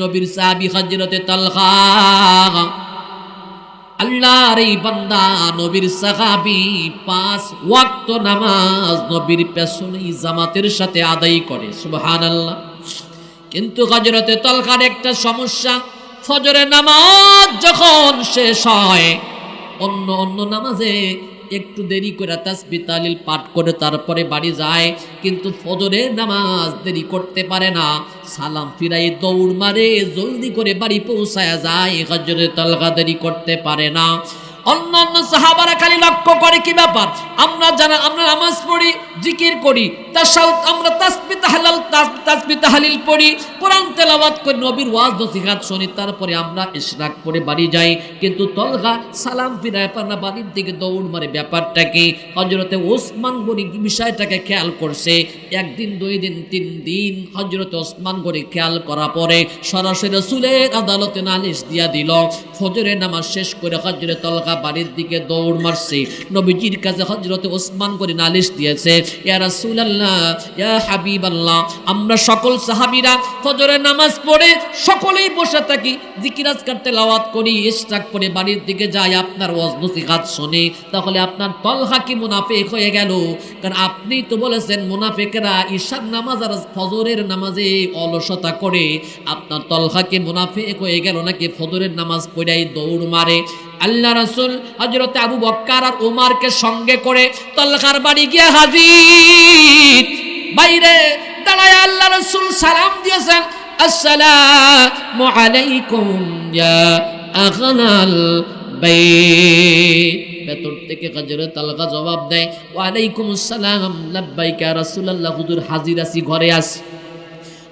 নবীর সাহাবী হযরতে তালহা। আল্লাহর এই বান্দা নবীর সাহাবি পাঁচ ওয়াক্ত নামাজ নবীর পেছনেই জামাতের সাথে আদায় করে, সুবহানাল্লাহ। কিন্তু হজরতে তলকার একটা সমস্যা, ফজরের নামাজ যখন শেষ হয়, অন্য অন্য নামাজে একটু দেরি করে তাসবি তালিল পাঠ করে তারপরে বাড়ি যায়, কিন্তু ফজরের নামাজ দেরি করতে পারে না। সালাম ফিরাই দৌড় মারে, জলদি করে বাড়ি পৌঁছায় যায় হজরে তালগা দেরি করতে পারে না। অন্য অন্য সাহাবারা খালি লক্ষ্য করে কি ব্যাপার? আমরা যারা, আমরা নামাজ পড়ি, জিকির করি তাসাউ আমরা তাসবি তাহলাল তাসবি তাহলিল পড়ি, কোরআন তেলাওয়াত করে, নবীর ওয়াজ নসিহাত শুনি, তারপরে আমরা ইশরাক করে বাড়ি যাই। কিন্তু তলগা সালাম ফিরায় পানা বাড়ির দিকে দৌড় মারে, ব্যাপারটা কি? হজরতে ওসমান গনি বিষয়টাকে খেয়াল করছে। একদিন, দুই দিন, তিন দিন হজরতে ওসমান গনি খেয়াল করা পরে সরাসরি রসুলের আদালতে নালিশ দিয়া দিল। ফজরের নামাজ শেষ করে হজরে তলগা বাড়ির দিকে দৌড় মারছে। নবীজির কাছে হজরতে ওসমান করে নালিশ দিয়েছে আমরা সকল সাহাবীরা ফজরের নামাজ পড়ে সকলেই বসে থাকি, জিকির, আজকার, তেলাওয়াত করি, ইশরাক করে বাড়ির দিকে যাই, আপনার ওয়াজ নসিহত শুনে, তাহলে আপনার তলহা কি মুনাফিক হয়ে গেল? কারণ আপনি তো বলেছেন, মুনাফিকরা ঈশার নামাজ আর ফজরের নামাজে অলসতা করে, আপনার তলহা কি মুনাফিক হয়ে গেল নাকি ফজরের নামাজ পড়াই দৌড় মারে? আল্লাহ রাসূল হযরত আবু বক্কর আর ওমরকে সঙ্গে করে তলখার বাড়ি গিয়ে হাজির। বাইরে দাঁড়ায় আল্লাহ রাসূল সালাম দিয়েছেন, আসসালামু আলাইকুম বাইত। ভেতর থেকে জবাব দেয়, ওয়ালাইকুম আসসালাম, লাব্বাইকা রাসূলুল্লাহ, হুজুর হাজির আছি, ঘরে আসি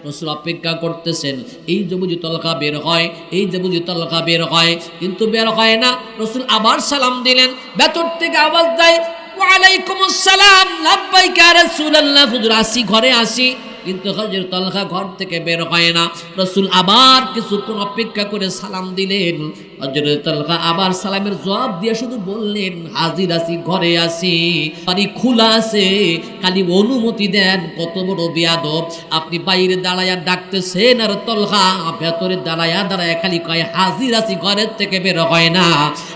রসুল অপেক্ষা করতেছেন, এই যে বুঝি তলকা বের হয়, এই যে বুঝি তলকা বের হয়, কিন্তু বের হয় না। রসুল আবার সালাম দিলেন, ভেতর থেকে আওয়াজ দেয় ওয়ালাইকুম আসসালাম লাব্বাইকা রাসূলুল্লাহ। হুজুর, আসি, ঘরে আসি। কিন্তু হজরত তলখা ঘর থেকে বের হয় না। রসুল আবার কিছুক্ষণ অপেক্ষা করে সালাম দিলেন। হজরত তলখা আবার সালামের জবাব দিয়ে শুধু বললেন, হাজির আছি, ঘরে আসি বাড়ি খোলা আছে। খালি অনুমতি দেন, কত বড় বিয়াদব। আপনি বাইরে দাঁড়ায়া ডাকতেছেন আর তলখা ভেতরে দাঁড়ায়া দাঁড়ায়া খালি কয়, হাজির আছি, ঘরের থেকে বের হয় না।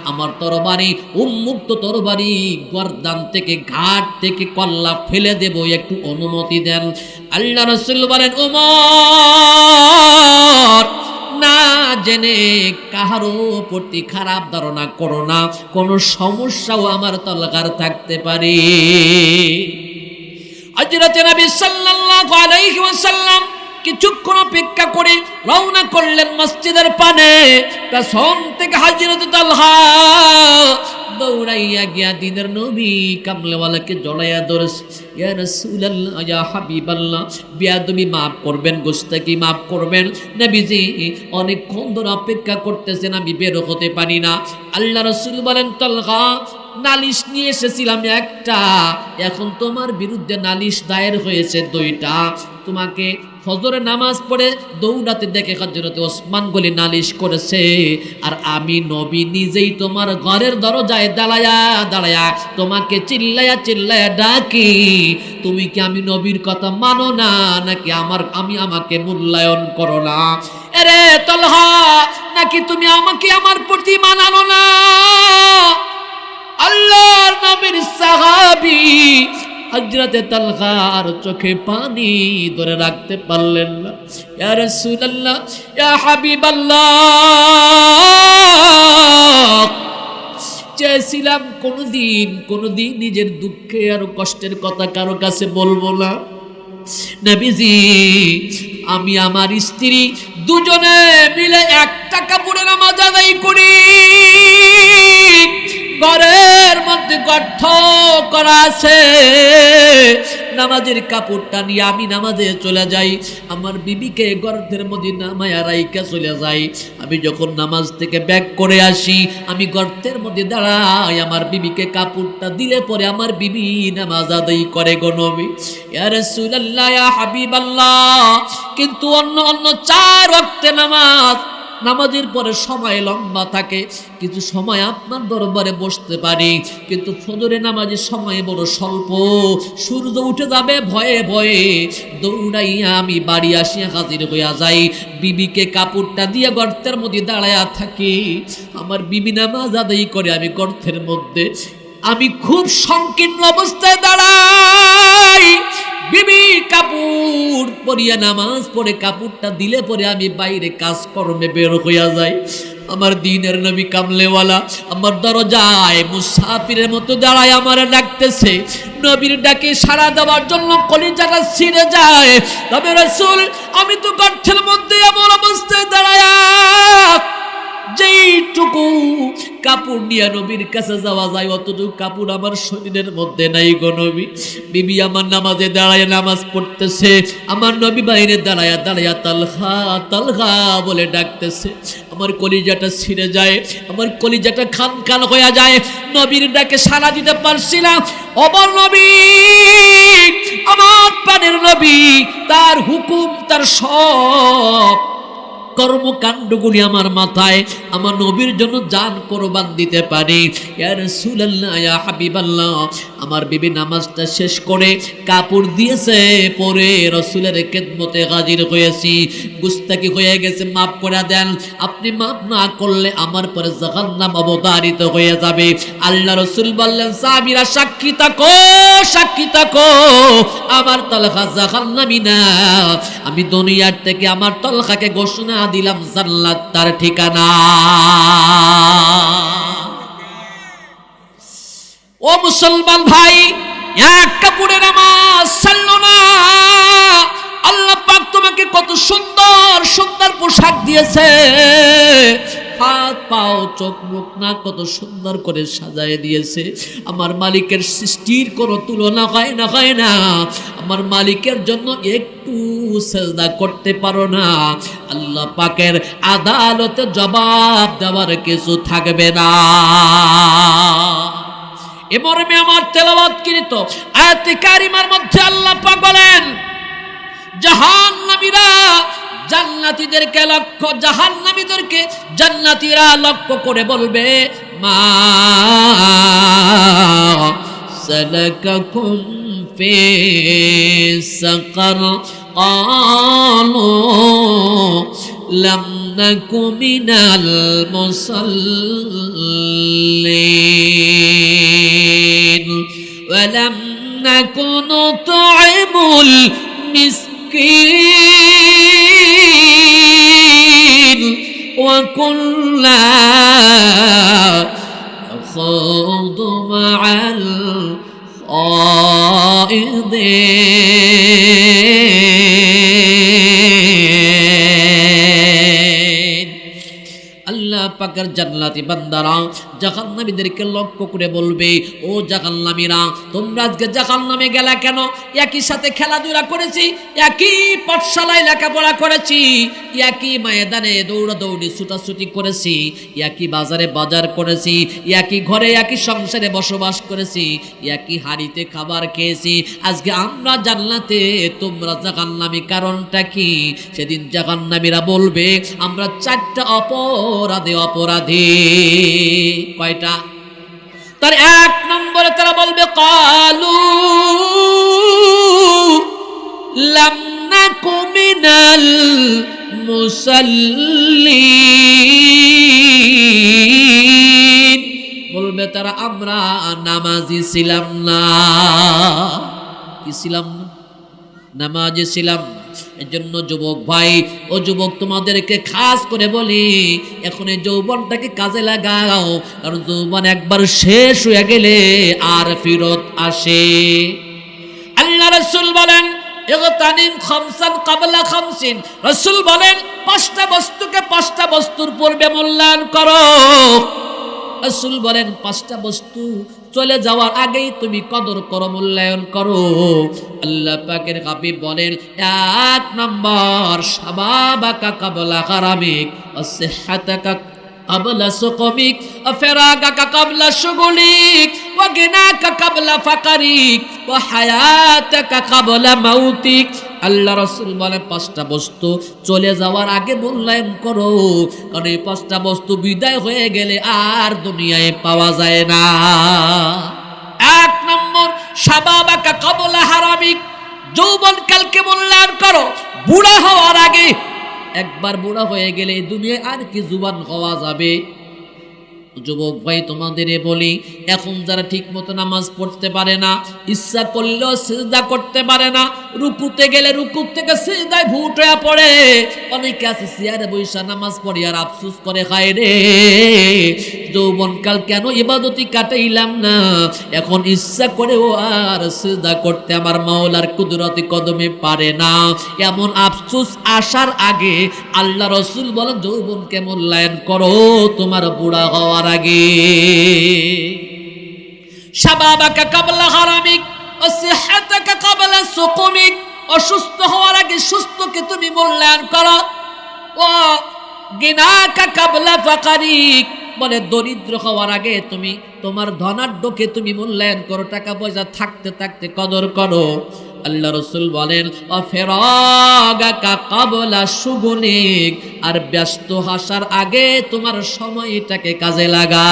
আমার তরবারি, উন্মুক্ত তরবারি, গরদান থেকে, ঘাট থেকে কল্লা ফেলে দেব, একটু অনুমতি দেন। আল্লাহ রসুল বলেন, উমর, না জেনে কাহারও প্রতি খারাপ ধারণা করো না। কোনো সমস্যাও আমার তলকার থাকতে পারে। হযরত নবী সাল্লাল্লাহু আলাইহি ওয়াসাল্লাম কিছুক্ষণ অপেক্ষা করে রওনা করলেন মসজিদের পানে। পেছন থেকে হযরত তালহা দৌড়াইয়া গিয়া দিনের নবী কামলেওয়ালাকে জড়াইয়া ধরেছে। ইয়া রাসূলুল্লাহ, ইয়া হাবিবাল্লাহ, বিয়াদবি মাফ করবেন গোস্তাকি মাফ করবেন। নবীজি অনেকক্ষণ ধরে অপেক্ষা করতেছেন, আমি বের হতে পারি না। আল্লাহ রসুল বলেন, তলহা, নালিশ নিয়ে এসেছিলাম একটা। এখন তোমার বিরুদ্ধে নালিশ দায়ের হয়েছে দুইটা। তোমাকে ফজরের নামাজ পড়ে দৌড়াতে দেখে হজরতে ওসমান গলি নালিশ করেছে, আর আমি নবী নিজেই তোমার ঘরের দরজায় দাঁড়ায়া দাঁড়ায়া তোমাকে চিল্লায়া চিল্লায়া ডাকি। তুমি কি আমি নবীর কথা মানো না, নাকি আমার, আমি আমাকে মূল্যায়ন করো না? এরে তলহা, নাকি তুমি আমাকে আমার প্রতি মানানো না? আল্লাহর নবীর সাহাবী হজরতে তালখার চোখে পানি ধরে রাখতে পারলেন না। ইয়া রাসূলুল্লাহ, ইয়া হাবিবাল্লাহ। চেয়েছিলাম কোনোদিন কোনোদিন নিজের দুঃখে আর কষ্টের কথা কারও কাছে বলব না। নবীজি, আমি আমার স্ত্রী দুজনে মিলে একটা কাপড়ের নামাজ আদায় করি। ঘরের মধ্যে গর্থ করা আছে। নামাজের কাপড়টা নিয়ে আমি নামাজে চলে যাই। আমার বিবিকে গর্তের মধ্যে নামায়া রাইকা চলে যাই। আমি যখন নামাজ থেকে ব্যাক করে আসি, আমি গর্তের মধ্যে দাঁড়াই। আমার বিবিকে কাপড়টা দিলে পরে আমার বিবি নামাজ আদায় করে গো নবী। রাসূলুল্লাহ, ইয়া হাবিবাল্লাহ, কিন্তু অন্য অন্য চার ওয়াক্তে নামাজ নামাজের পরে সময় লম্বা থাকে, কিছু সময় আপনার দরবারে বসতে পারি, কিন্তু ফজরে নামাজের সময় বড় স্বল্প। সূর্য উঠে যাবে ভয়ে ভয়ে, দৌড়াইয়া আমি বাড়ি আসিয়া হাজির হইয়া যাই। বিবিকে কাপড়টা দিয়ে গর্তের মধ্যে দাঁড়াইয়া থাকি। আমার বিবি নামাজ আদায় করে আমি গর্তের মধ্যে আমি খুব সংকীর্ণ অবস্থায় দাঁড়াই। বিবি কাপড় পরিয়া নামাজ পড়ে, কাপড়টা দিলে পরে আমি বাইরে কাজকর্মে বের হইয়া যাই। আমার দিনের নবী কামলেওয়ালা আমার দরজায় মুসাফিরের মতো দাঁড়ায় আমার ডাকতেছে। নবীর ডাকে সাড়া দেওয়ার জন্য কলিজাটা ছিঁড়ে যায়। তবে রসুল, আমি তো গর্থের মধ্যে এমন অবস্থায় দাঁড়ায় যেইটুকু কাপড় নিয়ে নবীর কাছে যাওয়া যায়, অতটুকু কাপড় আমার শরীরের মধ্যে নাই গো নবী। বিবি আমার নামাজে দাঁড়ায় নামাজ পড়তেছে, আমার নবী বাইরে দাঁড়ায়া দাঁড়ায়া তালহা তালহা বলে ডাকতেছে। আমার কলিজাটা ছিঁড়ে যায়, আমার কলিজাটা খান খান হয়ে যায়। নবীর ডাকে সারা দিতে পারছি না। অবর নবী, আমার প্রাণের নবী, তার হুকুম, তার সব কর্মকাণ্ডগুলি আমার মাথায়, আমার নবীর জন্য যান কোরবান দিতে পারি। আমার বিবি নামাজটা শেষ করে কাপড় দিয়েছে, পরে রসুলের খেদমতে হাজির হয়েছি। গুস্তাকি হয়ে গেছে, মাফ করে দেন। আপনি মাফ না করলে আমার পরে জাহান্নাম অবতারিত হয়ে যাবে। আল্লাহ রসুল বললেন, সাহাবীরা, সাক্ষী থাকো সাক্ষী থাকো। আমার তলখা জাহান্নামি না। আমি দুনিয়ার থেকে আমার তলখাকে ঘোষণা দিলাম, জান্নাত তার ঠিকানা। ও মুসলমান ভাই, এক কাপড়ের নামাজ ছাড়ল না। আল্লাহ পাক তোমাকে কত সুন্দর সুন্দর পোশাক দিয়েছে। হাত, পাও, চোখ, মুখ না কত সুন্দর করে সাজায় দিয়েছে। আমার মালিকের সৃষ্টির কোনো তুলনা হয় না হয় না। আমার মালিকের জন্য একটু সেজদা করতে পারো না। আল্লাহ পাকের আদালতে জবাব দেওয়ার কিছু থাকবে না। এ মর্মে আমার তেলাওয়াত কৃত আয়াতে কারিমার মধ্যে আল্লাহ পাক বলেন, জাহান্নামীরা জান্নাতীদেরকে লক্ষ্য জাহান্নামীদেরকে জান্নাতীরা লক্ষ্য করে বলবে মা সালাকাকুম ফি সাকার قالوا لم نك من المصلين ولم نك نطعم المسكين وكنا نخوض مع الخائضين আল্লাহ পাকের জান্নাতি বান্দারা জাহান্নামীদেরকে লক্ষ্য করে বলবে, ও জাহান্নামীরা তোমরা আজকে জাহান্নামে গেলা কেন? একই সাথে খেলাধুলা করেছি, একই পাঠশালায় লেখাপড়া করেছি, একই ময়দানে দৌড়াদৌড়ি ছুটাছুটি করেছি, একই বাজারে বাজার করেছি, একই ঘরে একই সংসারে বসবাস করেছি, একই হাড়িতে খাবার খেয়েছি। আজকে আমরা জান্নাতে, তোমরা জাহান্নামী কারণটা কি? সেদিন জাহান্নামীরা বলবে, আমরা চারটা অপরাধে অপরাধী। কয়টা? তার এক নম্বরে তারা বলবে, কালু লাম নাকু মিনাল বলবে, তারা আমরা নামাজি ছিলাম না। কি ছিলাম? না নামাজে ছিলাম না। এর জন্য যুবক ভাই, ও যুবক তোমাদেরকে খাস করে বলি, এখন এই যৌবনটাকে কাজে লাগাও, কারণ যৌবন একবার শেষ হয়ে গেলে আর ফিরত আসে। আল্লাহ রসুল বলেন, ইগতানিম খামসান কাবলা খামসিন। রসুল বলেন, পাঁচটা বস্তুকে পাঁচটা বস্তুর পূর্বে মূল্যায়ন করো। রসুল বলেন, পাঁচটা বস্তু চলে যাওয়ার আগেই তুমি কদর করো মূল্যায়ন করো আল্লাহ পাকের হাবিব বলেন এক নম্বর সাবাবাকা কাবলা হারামিক অসিহাতাকা قبل سقمك وفراقك قبل شغلك وغناك قبل فقرك وحياتك قبل موتك আল্লাহ রসুল বলে, পাঁচটা বস্তু চলে যাওয়ার আগে মূল্যায়ন করো। কারণ এই পাঁচটা বস্তু বিদায় হয়ে গেলে আর দুনিয়ায় পাওয়া যায় না। এক নম্বর সাবাবাকা কবলা হারামিক যৌবনকালকে মূল্যায়ন করো। বুড়া হওয়ার আগে, একবার বুড়া হয়ে গেলে দুনিয়ায় আর কি জুবান হওয়া যাবে? যুবক ভাই, তোমাদের বলি, এখন যারা ঠিক মতো নামাজ পড়তে পারে না, ইচ্ছা করলেও সিজদা করতে পারে না, রুকুতে গেলে রুকু থেকে সিজদায় ভুট হয়ে পড়ে। অনেকে আছে, সিয়ারে বৈশা নামাজ পড়ে, আর আফসুস করে খায় রে, যৌবনকাল কেন ইবাদতি কাটাইলাম না? এখন ইচ্ছা করেও আর সিজদা করতে আমার মাওলার কুদরতি কদমে পারে না। এমন আফসুস আসার আগে আল্লাহ রসুল বলেন, যৌবনকে মূল্যায়ন করো, তোমার বুড়া হওয়ার আগে শাবাবাকা কাবলা হারামিক ও কাবলা সুকুমিক অসুস্থ হওয়ার আগে সুস্থকে তুমি মূল্যায়ন করো। ও গিনাকা কাবলা ফাকারিক বলে দরিদ্র হওয়ার আগে তুমি তোমার ধনাঢ্যকে তুমি মূল্যায়ন করো, টাকা পয়সা থাকতে থাকতে কদর করো। আল্লাহ রসুল বলেন কাবলা সুগুনিক আর ব্যস্ত হাসার আগে তোমার সময়টাকে কাজে লাগা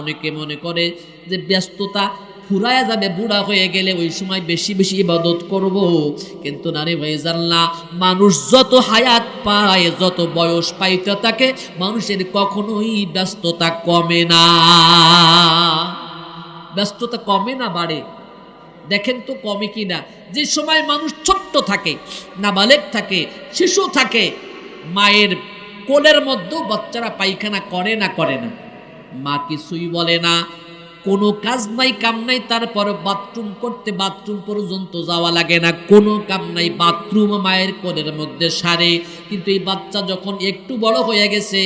অনেকে মনে করে যে ব্যস্ততা ফুরায়া যাবে, বুড়া হয়ে গেলে ওই সময় বেশি বেশি ইবাদত করব। কিন্তু নারী ভাই জানলা মানুষ যত হায়াত পায়, যত বয়স পাইতে থাকে, মানুষের কখনোই ব্যস্ততা কমে না। ব্যস্ততা কমে না বাড়ে। দেখেন তো কমে কি না? যে সময় মানুষ ছোট্ট থাকে, নাবালেক থাকে, শিশু থাকে, মায়ের কোলের মধ্যেও বাচ্চারা পায়খানা করে না করে না। মা কিছুই বলে না। কোনো কাজ নাই, কাম নাই, তারপর বাথরুম করতে বাথরুম পর্যন্ত যাওয়া লাগে না। কোনো কাম নাই বাথরুম মায়ের কোলের মধ্যে সারে। কিন্তু এই বাচ্চা যখন একটু বড় হয়ে গেছে,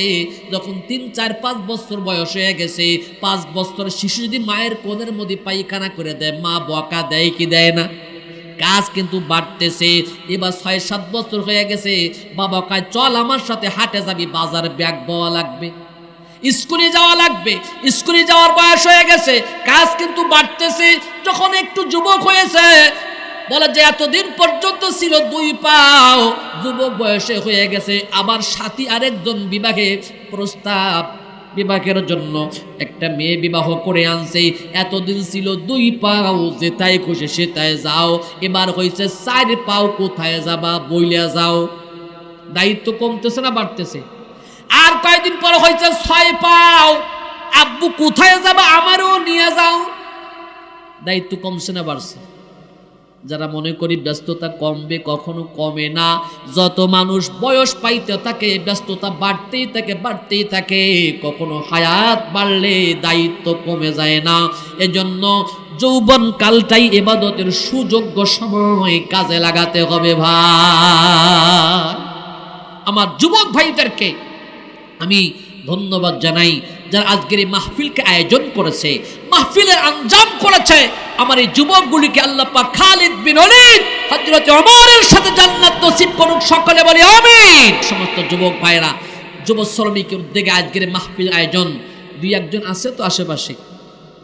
যখন তিন, চার, পাঁচ বছর বয়স হয়ে গেছে, পাঁচ বছর শিশু যদি মায়ের কোলের মধ্যে পায়খানা করে দেয়, মা বকা দেয় কি দেয় না? কাজ কিন্তু বাড়তেছে। এবার ছয়, সাত বছর হয়ে গেছে, বাবা কায়, চল আমার সাথে হাটে যাবি, বাজার ব্যাগ বওয়া লাগবে। স্কুলে যাওয়া লাগবে। স্কুলে যাওয়ার বয়স হয়ে গেছে, কাজ কিন্তু বাড়তেছে। যখন একটু যুবক হয়েছে, বলে যে এতদিন পর্যন্ত ছিল দুই পাও, যুবক বয়সে হয়ে গেছে। আবার সাথী আরেকজন বিবাহে প্রস্তাব, বিবাহের জন্য একটা মেয়ে বিবাহ করে আনছে। এতদিন ছিল দুই পাও যেটাই খুশি সেটাই যাও। এবার হয়েছে চার পাও, কোথায় যাবা বইলে যাও। দায়িত্ব কমতেছে না বাড়তেছে? আর কয়েকদিন পরে হয়েছে? ছয় পাও। আব্বু কোথায় যাবা? আমারও নিয়ে যাও। দায়িত্ব কমছে না বাড়ছে। যারা মনে করি ব্যস্ততা কমবে, কখনো কমে না। যত মানুষ বয়স পাইতে থাকে, ব্যস্ততা বাড়তেই থাকে বাড়তেই থাকে। কখনো হায়াত বাড়লে দায়িত্ব কমে যায় না। এজন্য যৌবন কালটাই এবাদতের সুযোগ্য সময় কাজে লাগাতে হবে ভাই। আমার যুবক ভাইদেরকে আমি ধন্যবাদ জানাই যারা আজকের এই মাহফিলকে আয়োজন করেছে, মাহফিলের আঞ্জাম করেছে। আমার এই যুবকগুলিকে আল্লাহ পাক খালিদ বিন ওলিদ, হযরত ওমরের সাথে জান্নাত নসিব করুক, সকলে বলি আমিন। সমস্ত যুবক ভাইরা যুব শ্রমিকের উদ্যোগে আজকের মাহফিল আয়োজন, দুই একজন আছে তো আশেপাশে?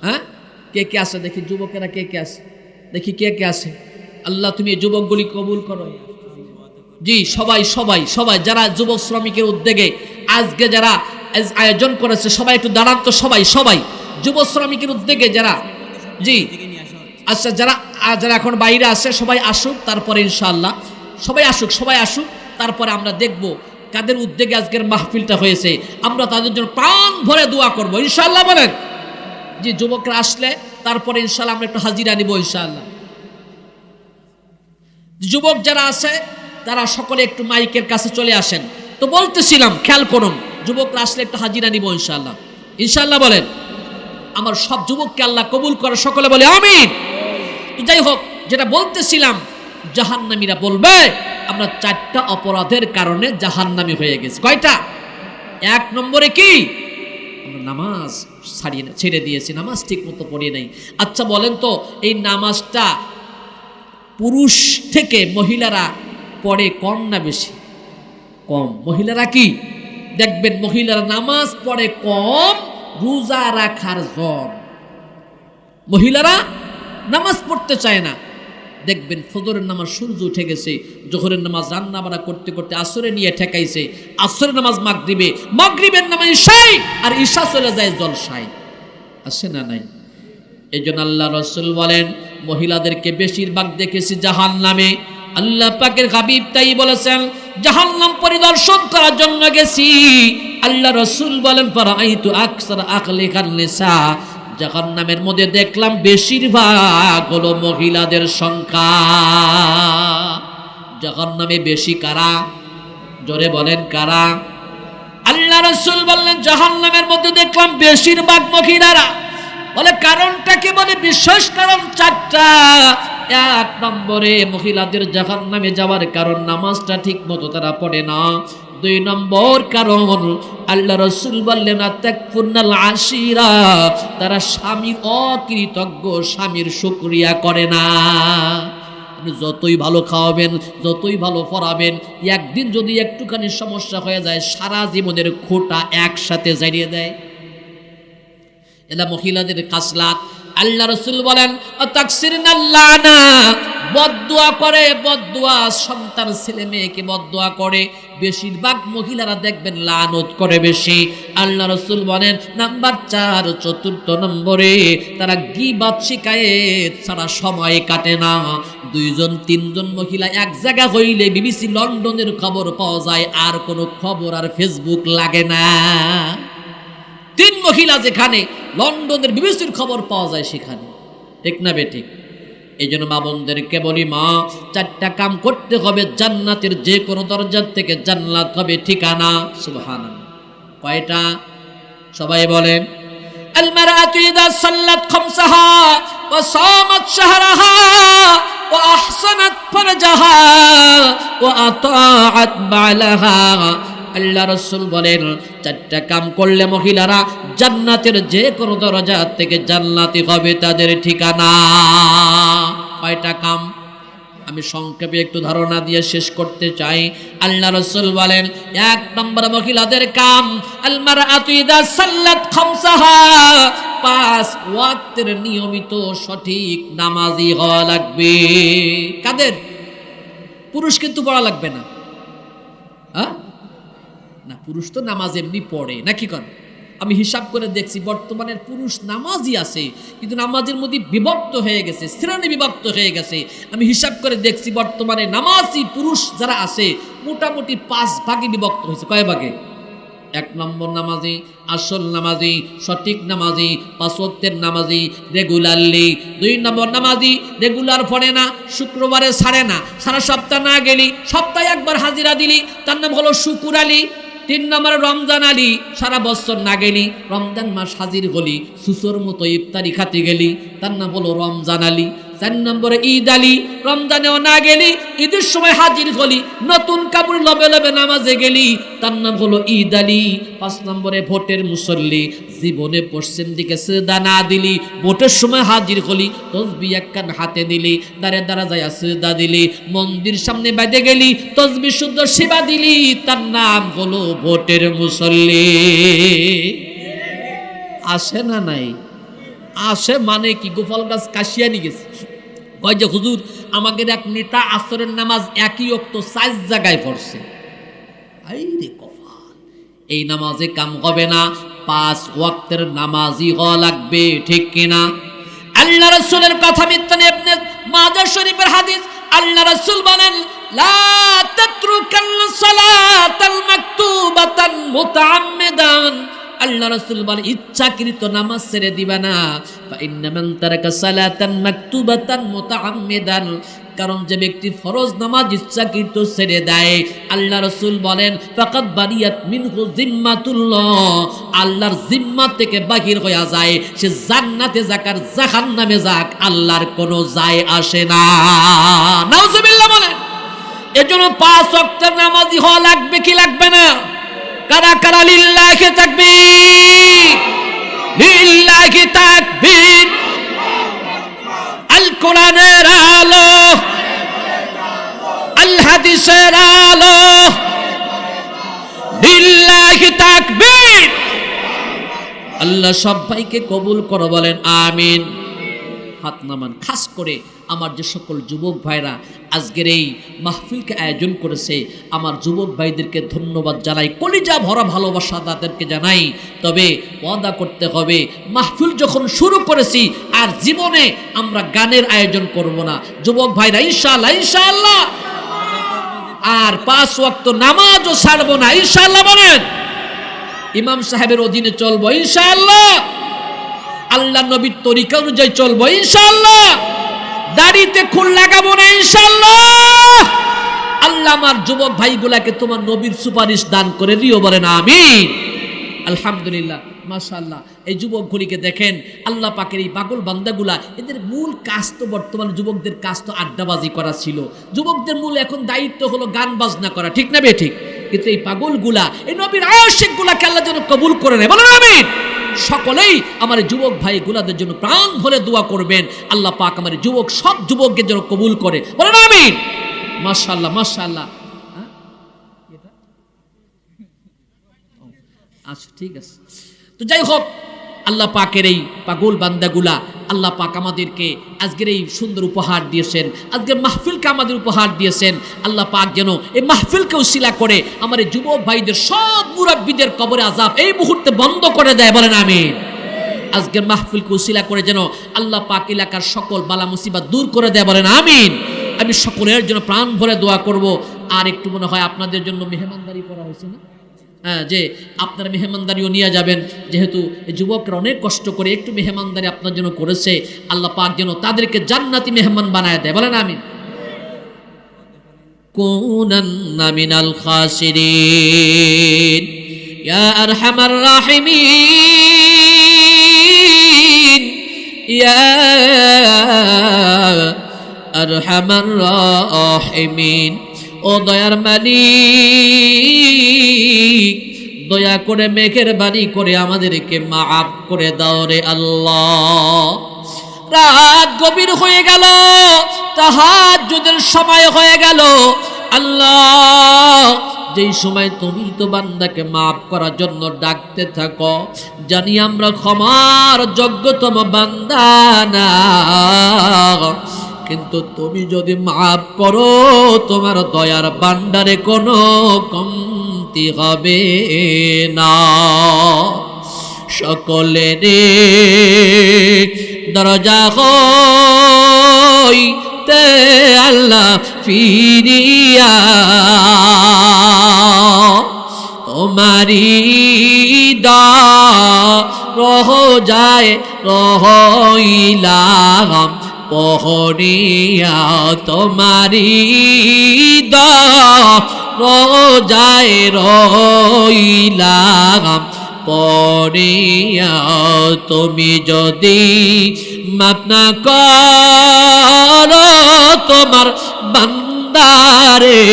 হ্যাঁ? কে কে আছে? দেখি যুবকেরা কে কে আছে? দেখি কে কে আছে? আল্লাহ তুমি এই যুবকগুলি কবুল করো। জি, সবাই সবাই সবাই, যারা যুবক শ্রমিকের উদ্যোগে আজকে যারা আয়োজন করেছে, সবাই একটু দাঁড়ান তো, সবাই সবাই। যুব শ্রমিকের উদ্যোগে যারা, জি। আচ্ছা যারা যারা এখন বাইরে আসে সবাই আসুক, তারপরে ইনশাআল্লাহ। সবাই আসুক সবাই আসুক, তারপরে আমরা দেখব কাদের উদ্যোগে আজকের মাহফিলটা হয়েছে। আমরা তাদের জন্য প্রাণ ভরে দোয়া করব ইনশাল্লাহ বলেন। জি, যুবকরা আসলে, তারপরে ইনশাল্লাহ আমরা একটু হাজিরা নিব ইনশাল্লাহ যুবক যারা আছে, তারা সকলে একটু মাইকের কাছে চলে আসেন। তো বলতেছিলাম, খেয়াল করুন, যুবকরা আসলে একটু হাজিরা নিব ইনশাল্লাহ ইনশাল্লাহ বলেন, আমার সব যুবককে আল্লাহ কবুল করে, সকলে বলে আমিন। যাই হোক, যেটা বলতেছিলাম, জাহান্নামীরা বলবে, আমরা চারটা অপরাধের কারণে জাহান্নামী হয়ে গেছি। কয়টা? এক নম্বরে কি? আমরা নামাজ ছাড়িয়ে ছেড়ে দিয়েছি, নামাজ ঠিক মতো পড়িয়ে নাই। আচ্ছা বলেন তো, এই নামাজটা পুরুষ থেকে মহিলারা পড়ে কম না বেশি? কম। মহিলারা কি? দেখবেন মহিলারা নামাজ পড়ে কম, রোজা রাখার জন মহিলারা নামাজ পড়তে চায় না। দেখবেন ফজরের নামাজ সূর্য উঠে গেছে, জোহরের নামাজ রান্না করতে করতে আসরে নিয়ে ঠেকাইছে, আসরের নামাজ মাগরিবে, মাগরিবের নামাজ ইশাই আর ঈশা চলে যায় জলসায়। আসে না নাই? এই জন্য আল্লাহ রসুল বলেন, মহিলাদেরকে বেশিরভাগ দেখেছি জাহান নামে আল্লাহ পাকের হাবিব তাই বলেছেন, জাহান্নাম পরিদর্শন করার জন্য গেছি। আল্লাহ রসুল বলেন ফারাইতু আকসার আকলি জাহান্নামের মধ্যে দেখলাম বেশিরভাগ হলো মহিলাদের সংখ্যা। জাহান্নামে বেশি কারা? জোরে বলেন, কারা? আল্লাহ রসুল বললেন, জাহান্নামের মধ্যে দেখলাম বেশিরভাগ মহিলারা। বলে কারণটাকে বলে, বিশেষ কারণ চারটা। এক নম্বরে মহিলাদের জাহান নামে যাওয়ার কারণ নামাজটা ঠিক মতো তারা পড়ে না। দুই নম্বর কারণ আল্লাহ রসুল বললেন আশিরা, তারা স্বামীর অকৃতজ্ঞ, স্বামীর শুক্রিয়া করে না। যতই ভালো খাওয়াবেন, যতই ভালো পড়াবেন, একদিন যদি একটুখানি সমস্যা হয়ে যায়, সারা জীবনের খোটা একসাথে জানিয়ে দেয়। এলা মহিলাদের কাসলাত আল্লাহ রসুল বলেন বদুয়া করে বদুয়া সন্তান ছেলে মেয়েকে বদুয়া করে। বেশিরভাগ মহিলারা দেখবেন লানত করে বেশি। আল্লাহ রসুল বলেন, নাম্বার চার, চতুর্থ নম্বরে তারা গিবাদ শিকায়ে ছাড়া সময় কাটে না। দুইজন, তিনজন মহিলা এক জায়গা হইলে বিবিসি লন্ডনের খবর পাওয়া যায়, আর কোনো খবর আর ফেসবুক লাগে না। তিন মহিলা যেখানে লন্ডনের বিবিসির খবর পাওয়া যায় সেখানে ঠিক না বে ঠিক এই জন্য মা বোনদেরকে বলি মা চারটা কাম করতে হবে জান্নাতের যে কোনো দরজার থেকে জান্নাত হবে ঠিকানা সুবহান কয়টা সবাই বলেন المرأة إذا صلت خمسها وصامت شهرها وأحسنت فرجها وأطاعت بعلها আল্লাহ রসুল বলেন, চারটা কাম করলে মহিলারা জান্নাতের যে কোনো দরজা থেকে জান্নাতি হবে তাদের ঠিকানা। কয়টা কাম? আমি সংক্ষেপে একটু ধারণা দিয়ে শেষ করতে চাই। আল্লাহ রসুল বলেন, এক নম্বর মহিলাদের কাম আলমার আতুইদা সাল্লাত খামসাহা, পাঁচ ওয়াক্তের নিয়মিত সঠিক নামাজি হওয়া লাগবে। কাদের? পুরুষ কিন্তু পড়া লাগবে না। হ্যাঁ? না, পুরুষ তো নামাজ এমনি পড়ে নাকি কন? আমি হিসাব করে দেখছি, বর্তমানের পুরুষ নামাজই আছে, কিন্তু নামাজের মধ্যে বিভক্ত হয়ে গেছে, শ্রেণি বিভক্ত হয়ে গেছে। আমি হিসাব করে দেখছি, বর্তমানে নামাজি পুরুষ যারা আছে, মোটামুটি পাঁচ ভাগে বিভক্ত হয়েছে। কয় ভাগে? এক নম্বর নামাজি আসল নামাজি সঠিক নামাজি পাঁচত্বের নামাজি রেগুলারলি। দুই নম্বর নামাজি রেগুলার পড়ে না, শুক্রবারে ছাড়ে না। সারা সপ্তাহ না গেলি, সপ্তাহে একবার হাজিরা দিলি, তার নাম হলো শুকুর আলী। তিন নম্বর রমজান আলী, সারা বছর না গেলি, রমজান মাস হাজির হলি, সুসোর মতো ইফতারি খাতে গেলি, তার নাম হলো রমজান আলী। চার নম্বরে ঈদ আলী, রমজানেও না গেলি, ঈদের সময় হাজির হলি, নতুন কাপড় লবে লবে নামাজে গেলি, তার নাম হলো ঈদ আলী। পাঁচ নম্বরে ভোটের মুসল্লি, জীবনে পশ্চিম দিকে সেদা না দিলি, ভোটের সময় হাজির হলি, তসবি একখান হাতে দিলি দাঁড়ে দাঁড়া যায় সেদা দিলি, মন্দির সামনে বেঁধে গেলি, তসবি শুদ্ধ সেবা দিলি, তার নাম হলো ভোটের মুসল্লি। আসে না নাই? আসে মানে কি গোপাল গাছ কাশিয়া নিয়ে গেছে? কয় যে, হুজুর, আমাদের এক নেতা আসরের নামাজ একই অক্ত সাইজ জায়গায় পড়ছে। আই রে কপাল, এই নামাজে কাম হবে না, পাঁচ ওয়াক্তের নামাজই হওয়া লাগবে, ঠিক কিনা? আল্লাহ রসুলের কথা মিথ্যা নেই আপনি মাজার শরীফের হাদিস, আল্লাহ রসুল বলেন, লা তাত্রুকাল সালাতাল মাকতুবাতান মুতাআম্মিদান। আল্লাহ রসুল বলে ইচ্ছাকৃত নামাজ ছেড়ে দিবা না। কারণ যে ব্যক্তি ফরজ নামাজ ইচ্ছাকৃত ছেড়ে দেয়, আল্লাহ রসুল বলেন, ফাকাদ বারিয়াত মিনহু জিম্মাতুল্লাহ। আল্লাহর জিম্মা থেকে বাহির হয়ে যায়, সে জান্নাতে যাক আর জাহান্নামে যাক, আল্লাহর কোনো যায় আসে না। নাউজুবিল্লাহ বলেন, এজন্য পাঁচ ওয়াক্তের নামাজি হওয়া লাগবে কি লাগবে না? কারা কারা লিল্লাহি তাকবীর? লিল্লাহি তাকবীর। আল কোরআনের আলো। আল হাদিসের আলো। লিল্লাহি তাকবীর। আল্লাহ সবাইকে কবুল করো বলেন, আমিন। হাত নামান খাস করে আমার যে সকল যুবক ভাইরা আজকের এই মাহফিলকে আয়োজন করেছে, আমার যুবক ভাইদেরকে ধন্যবাদ জানাই, কলিজা ভরা ভালোবাসা তাদেরকে জানাই। তবে ওয়াদা করতে হবে, মাহফিল যখন শুরু করেছি, আর জীবনে আমরা গানের আয়োজন করব না। যুবক ভাইরা, ইনশাআল্লাহ ইনশাআল্লাহ। আর পাঁচ ওয়াক্ত নামাজও ছাড়বো না, ইনশাআল্লাহ বলেন। ইমাম সাহেবের অধীনে চলবো, ইনশাআল্লাহ। আল্লাহ নবীর তরিকা অনুযায়ী চলবো, ইনশাআল্লাহ। দাড়িতে খুল লাগাবো না, ইনশাআল্লাহ। আল্লাহ আমার যুবক ভাইগুলাকে তোমার নবীর সুপারিশ দান করে দিও, বলেন আমিন। আলহামদুলিল্লাহ, মাশাআল্লাহ। এই যুবকগুলিকে দেখেন, আল্লাহ পাকের এই পাগল বান্দাগুলা, এদের মূল কাজ তো বর্তমান যুবকদের কাজ তো আড্ডাবাজি করা ছিল। যুবকদের মূল এখন দায়িত্ব হলো গান বাজনা করা, ঠিক না বে ঠিক? কিন্তু এই পাগলগুলা, এই নবীর আয়সিক গুলাকে আল্লাহ যেন কবুল করে নেয়, বলেন আমিন। সকলেই আমার যুবক ভাই গুলাদের জন্য প্রাণ ভরে দোয়া করবেন। আল্লাহ পাক আমার যুবক, সব যুবককে যেন কবুল করে। বলেন আমিন। মাশাআল্লাহ মাশাআল্লাহ। হ্যাঁ? আচ্ছা ঠিক আছে। তো যাই হোক, আল্লাহ পাকের এই পাগল বান্দাগুলা আল্লাহ পাক আমাদেরকে আজকের এই সুন্দর উপহার দিয়েছেন। আজকের মাহফিলকে আমাদের উপহার দিয়েছেন। আল্লাহ পাক যেন এই মাহফিলকে উশিলা করে আমার যুবক ভাইদের সব মুরব্বীদের কবরে আজাব এই মুহূর্তে বন্ধ করে দেয়। বলেন আমি আজকের মাহফিলকে উশিলা করে যেন আল্লাহ পাক এলাকার সকল বালা মুসিবত দূর করে দেয়। বলেন আমিন। আমি সকলের জন্য প্রাণ ভরে দোয়া করব। আর একটু মনে হয় আপনাদের জন্য মেহমানদারি করা হয়েছে না? হ্যাঁ যে আপনার মেহমানদারিও নিয়ে যাবেন। যেহেতু যুবকরা অনেক কষ্ট করে একটু মেহমানদারি আপনার জন্য করেছে, আল্লাহ পাক যেন তাদেরকে জান্নাতি মেহমান বানায় দেয়। বলেন আমি ইয়া আরহামার রাহিমিন। ও দয়ার মালিক, দয়া করে মেঘের বাণী করে আমাদেরকে মাফ করে দাও রে আল্লাহ। রাত গভীর হয়ে গেল তাহার যুদের সময় হয়ে গেল। আল্লাহ, যেই সময় তুমি তো বান্দাকে মাফ করার জন্য ডাকতে থাকো, জানি আমরা ক্ষমার যোগ্যতম বান্দা না। কিন্তু তুমি যদি মাফ করো, তোমার দয়ার বান্ডারে কোনো কমতি হবে না। সকলে রে দরজা হইতে আল্লাহ ফিরিয়া তোমারি দা রহ যায় রহইলাম। পহরিয়া তোমারি দা রোজায় রইলাম। পড়িয়া তুমি যদি মাপনা কর তোমার বান্দারে,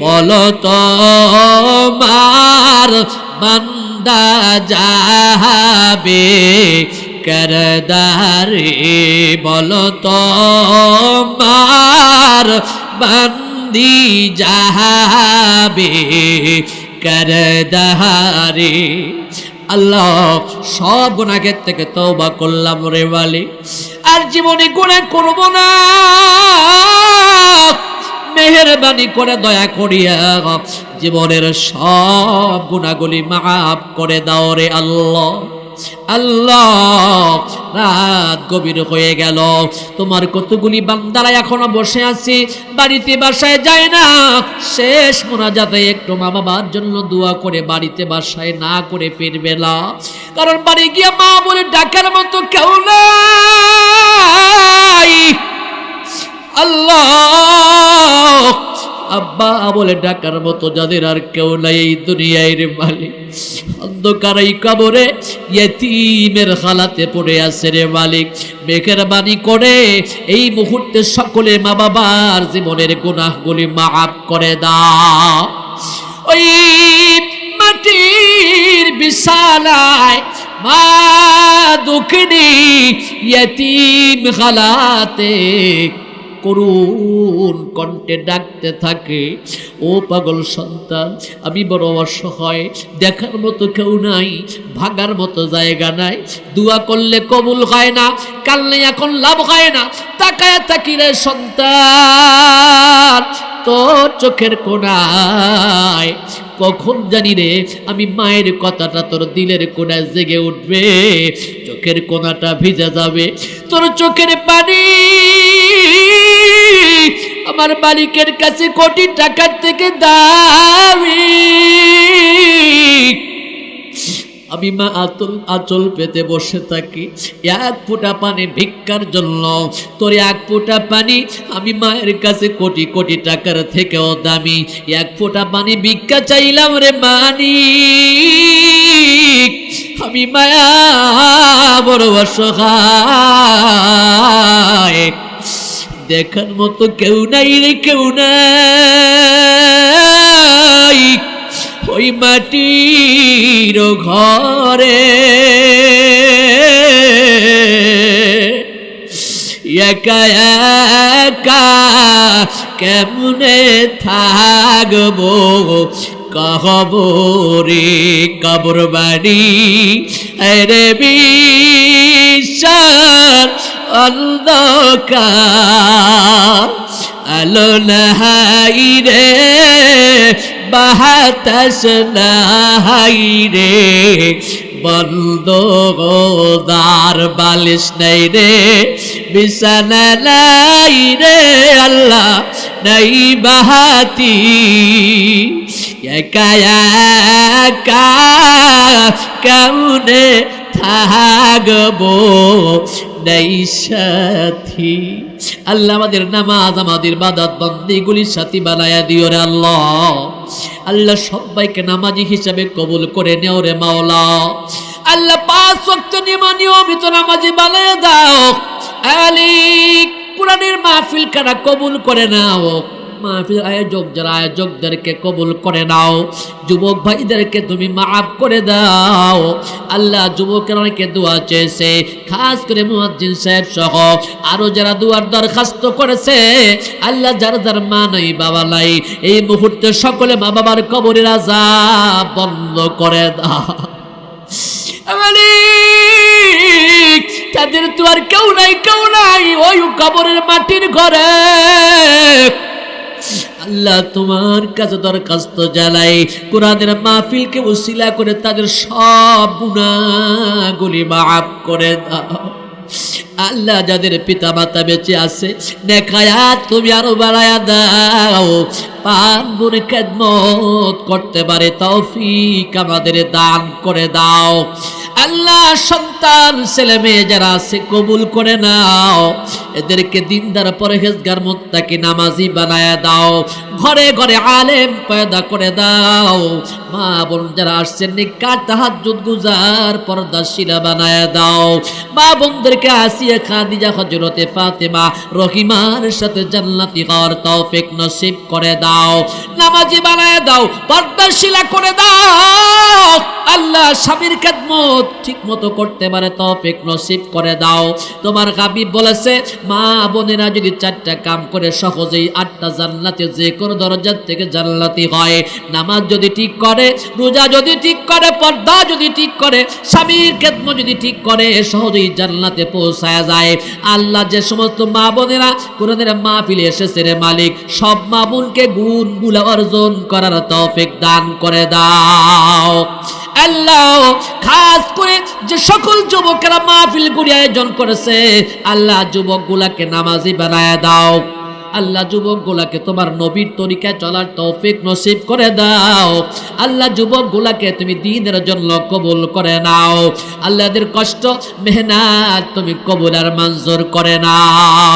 বলো তোমার বান্দা যাবে করদারে বলো তোমার বান্দি যাবে করদারে। আল্লাহ সব গুণাগের থেকে তওবা করলাম রে বালি আর জীবনে গুণা করব না। মেহরবানি করে দয়া করিয়া জীবনের সব গুণাগুলি মাফ করে দাও রে আল্লাহ। আল্লাহ, রাত গভীর হয়ে গেল। তোমার কতগুলি বান্দারা এখনও বসে আছে? বাড়িতে বাসায় যায় না। শেষ মোনাজাতে একটু মা বাবার জন্য দোয়া করে বাড়িতে বাসায় না করে ফিরবে না। কারণ বাড়ি গিয়ে মা বলে ডাকার মতো কেউ নাই। আল্লাহ আব্বা বলে ডাকার মতো যাদের আর কেউ নাই এই দুনিয়ায় রে মালিক। অন্ধকার এই কবরে ইয়েতিমের খালাতে পড়ে আছে রে মালিক। মেঘের বাণী করে এই মুহূর্তে সকলে মা বাবার জীবনের গুনাহগুলি মাফ করে দাও। ওই মাটির বিশালায় মা দুঃখিনী ইয়েতিম খালাতে করুণ কণ্ঠে ডাকতে থাকে। ও পাগল সন্তান, আমি বড় অসহায়। দেখার মতো কেউ নাই, ভাগার মতো জায়গা নাই। দোয়া করলে কবুল হয় না কাললে এখন লাভ হয় না। তাকায় তাকিরে সন্তান, তোর চোখের কোনায়। কখন জানি রে, আমি মায়ের কথাটা তোর দিলের কোনায় জেগে উঠবে। চোখের কোনাটা ভিজে যাবে, তোর চোখের পানি আমার মালিকের কাছে কোটি টাকার থেকে দামি। আমি মা আতল, আচল পেতে বসে থাকি। এক ফোঁটা পানি ভিক্ষার জন্য। তোর এক ফোঁটা পানি আমি মায়ের কাছে কোটি কোটি টাকার থেকেও দামি। এক ফোঁটা পানি ভিক্ষা চাইলাম রে মানি আমি মায়া বড় অসহায়। দেখার মতো কেউ নাই রে, কেউ নাই। ওই মাটির ঘরে। একা একা কেমনে থাকব? কহবরে কবর বাড়ি রে বিশ্বাস অন্ধকার, আলো নাহাই রে বাহাতাস নাহাই রে, বন্ধ দার বালিশ নাই রে, বিছানা নাই রে, আল্লাহ নাই বাহাতি। একা একা কেমনে থাকব নেই সাথী। আল্লাহ আমাদের নামাজ, আমাদের বাদাত বন্দিগুলির সাথী বানায়া দিও রে আল্লাহ। আল্লাহ সবাইকে নামাজি হিসাবে কবুল করে নেও রে মাওলা। আল্লাহ পাঁচ ওয়াক্ত নিয়মিত নামাজি বানায়া দাও। আলি কোরআনের মাহফিল কারা কবুল করে নাও। মাহফিল আয়োজক, যারা আয়োজকদেরকে কবুল করে নাও, যুবক ভাইদেরকে তুমি মাফ করে দাও। আল্লাহ যুবকের অনেকে দোয়া চেয়েছে, খাস করে মুয়াজ্জিন সাহেব সহ। আরও যারা দুয়ার দরখাস্ত করেছে, আল্লাহ যারা যার মা নাই, বাবা নাই, এই মুহূর্তে সকলে মা বাবার কবরের আজাব বন্ধ করে দাও। তাদের তো আর কেউ নাই কেউ নাই, ওই কবরের মাটির ঘরে। আল্লাহ তোমার কাছে দরখাস্ত জ্বালাই কোরআনের মাহফিলকে উসিলা করে তাদের সব গুণাগুলি মাফ করে দাও। আল্লাহ যাদের পিতা মাতা বেঁচে আছে দেখায়া তুমি আরও বাড়ায়া দাও। পান খেদমত করতে পারে, তৌফিক আমাদের দান করে দাও। আল্লাহ সন্তান, ছেলে মেয়ে যারা আছে, কবুল করে নাও। এদেরকে দিনদার, পরহেজগার, মুত্তাকি নামাজি বানায়া দাও। ঘরে ঘরে আলেম পয়দা করে দাও। মা বোন যারা আসছেন গুজার বানায়া দাও। মা বোনদেরকে আসিয়া খাদিজা হজরতে ফাতেমা রহিমার সাথে জান্নাতি হওয়ার নসিব করে দাও। নামাজি বানায় দাও করে দাও। আল্লাহ স্বামীর ঠিক মতো করতে পারে, তৌফিক নসিব করে দাও। তোমার হাবিব বলেছে, মা বোনেরা যদি চারটা কাম করে, সহজেই আটটা জান্নাতে যে কোনো দরজার থেকে জান্নাতি হয়। নামাজ যদি ঠিক করে রোজা যদি ঠিক করে, পর্দা যদি ঠিক করে, স্বামীর খেদমত যদি ঠিক করে, সহজেই জান্নাতে পৌঁছায় যায়। আল্লাহ যে সমস্ত মা বোনেরা কোরআনের মা ফিলে এসেছে রে মালিক, সব মা বোনকে গুণগুলা অর্জন করার তৌফিক দান করে দাও। আল্লাহ, খাস করে যে সকল যুবকেরা মাহফিল গুলি আয়োজন করেছে, আল্লাহ যুবক গুলাকে নামাজি বানায় দাও। আল্লাহ যুবক গোলাকে তোমার নবীর তরিকায় চলার তৌফিক নসিব করে দাও। আল্লাহ যুবক গোলাকে তুমি দিনের জন্য কবুল করে নাও। আল্লাহদের কষ্ট, মেহনাত তুমি কবুল আর মঞ্জুর করে নাও।